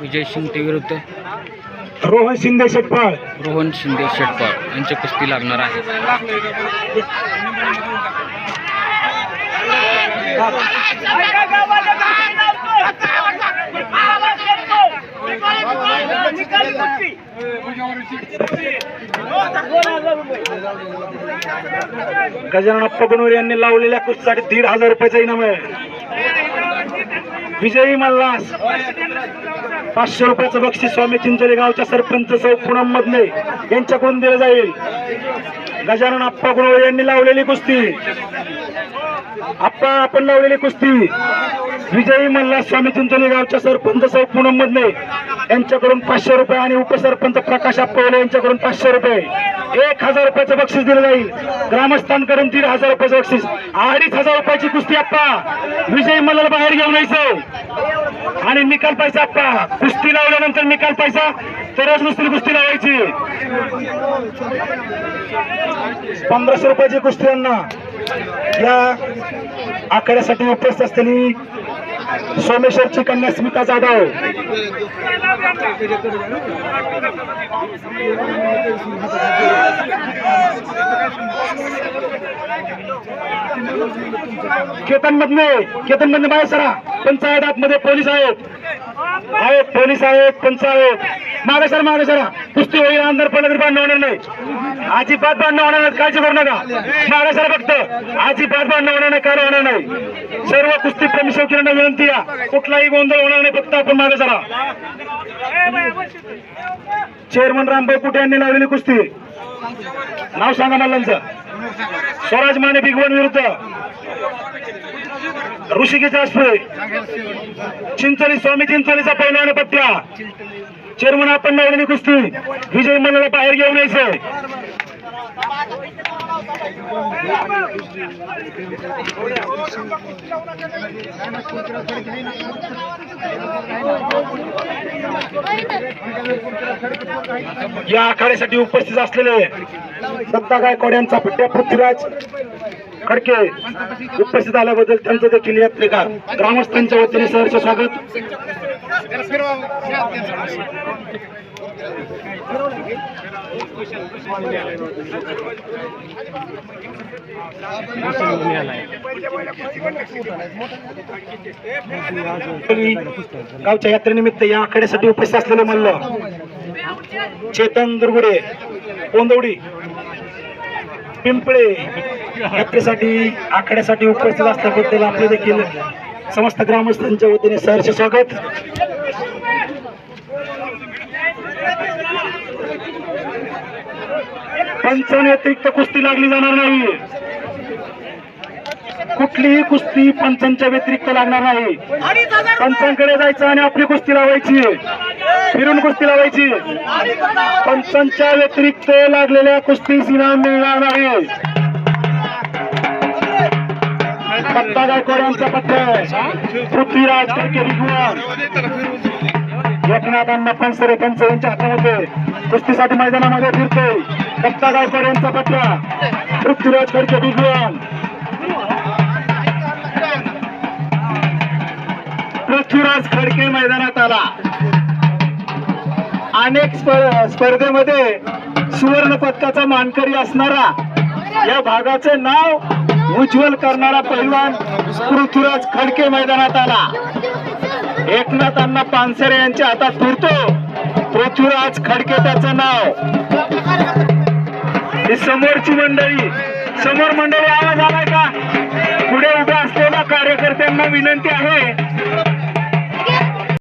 विजय शिंगटे विरुद्ध. रोहन शिंदे शेटपाळ. रोहन शिंदे शेटपाळ यांची कुस्ती लागणार आहे. गजानन अप्पा गुणवरे यांनी लावलेल्या कुस्तीसाठी दीड हजार रुपयाचा इनाम आहे. विजयी मल्हास. पाचशे रुपयाचं बक्षीस स्वामी चिंचोली गावच्या सरपंच सौ पूनम मधले यांच्याकडून दिलं जाईल. गजानन अप्पा गुणवळे यांनी लावलेली कुस्ती. आप्पा आपण लावलेली कुस्ती. विजयी मल्हास स्वामी चिंचोली गावच्या सरपंच साहेब पूनम मधने यांच्याकडून पाचशे रुपये आणि उपसरपंच प्रकाश अप्पवले यांच्याकडून पाचशे रुपये. एक हजार रुपयाचं बक्षीस दिलं जाईल. ग्रामस्थांकडून दीड हजार रुपयाचं बक्षीस. अडीच हजार रुपयाची कुस्ती आप्पा. विजयी मल्हार बाहेर घेऊन यायचं. आणि निकाल पैसा आप्पा. कुस्ती लावल्यानंतर निकाल पैसा. तरच नुसती कुस्ती लावायची पंधराशे रुपयाची कुस्ती यांना. या आखाड्यासाठी उपस्थित असलेली सोमेश्वरची कन्या स्मिता जाधव. केतन मधने केतन मधने बाहेर सरा. पंचायत मध्ये पोलीस आहेत. आहेत पोलीस आहेत पंचायत. मागे सर मागे सरा. कुस्ती होईल अंदर पडलं तरी भांडण होणार नाही. अजिबात भांडण होणार नाही. काळजी करू नका. मागे सर फक्त अजिबात भांडण होणार नाही काय होणार नाही. सर्व कुस्ती प्रेमी शौकीरांना विनंती आहे कुठलाही गोंधळ होणार नाही फक्त आपण मागे सरा. चेअरमन रामभाई कुठे यांनी लावलेली कुस्ती? नाव सांगा मल्लांचं. स्वराज माने बिग विरुद्ध. ऋषिकेश राजपुरे चिंचोली स्वामी चिंचोलीचा पहिला पत्त्या चेअरमन आपण लावलेली कुस्ती विजय मनाला बाहेर घेऊन यायचं या आखाड्यासाठी उपस्थित असलेले सत्ता गायकवाड यांचा पट्ट्या पृथ्वीराज खडके उपस्थित आल्याबद्दल त्यांचं देखील यात्रिका ग्रामस्थांच्या वतीने सहर्ष स्वागत. गावच्या यात्रेनिमित्त या आखाड्यासाठी उपस्थित असलेले मल्ल चेतन दुर्गुडे कोंदवडी पिंपळे यात्रेसाठी आखाड्यासाठी उपस्थित असल्याबद्दल आपले देखील समस्त ग्रामस्थांच्या वतीने सहर्ष स्वागत. पंचाने व्यतिरिक्त कुस्ती लागली जाणार नाही. कुठलीही कुस्ती पंचांच्या व्यतिरिक्त लागणार नाही. पंचांकडे जायचं आणि आपली कुस्ती लावायची. फिरून कुस्ती लावायची. पंचांच्या व्यतिरिक्त लागलेल्या कुस्ती इनाम मिळणार नाही. पत्ता गायकवाड यांचा पत्ता पृथ्वीराज कडके विद्वान एकनाथ अण्णा पंसरे पंच यांच्या हातामध्ये. कुस्तीसाठी मैदानामध्ये फिरतोय. पत्ता गायकवाड यांचा पत्ता पृथ्वीराज कडके विद्वान पृथ्वीराज खडके मैदानात आला. अनेक स्पर्धेमध्ये सुवर्ण पदकाचा मानकरी असणारा या भागाचे नाव उज्ज्वल करणारा पैलवान पृथ्वीराज खडके मैदानात आला. एकनाथांना पानसरे यांच्या हातात फिरतो. पृथ्वीराज खडके त्याचं नाव. ही समोरची मंडळी. समोर मंडळी आवाज आलाय का? पुढे उभ्या असलेल्या कार्यकर्त्यांना विनंती आहे.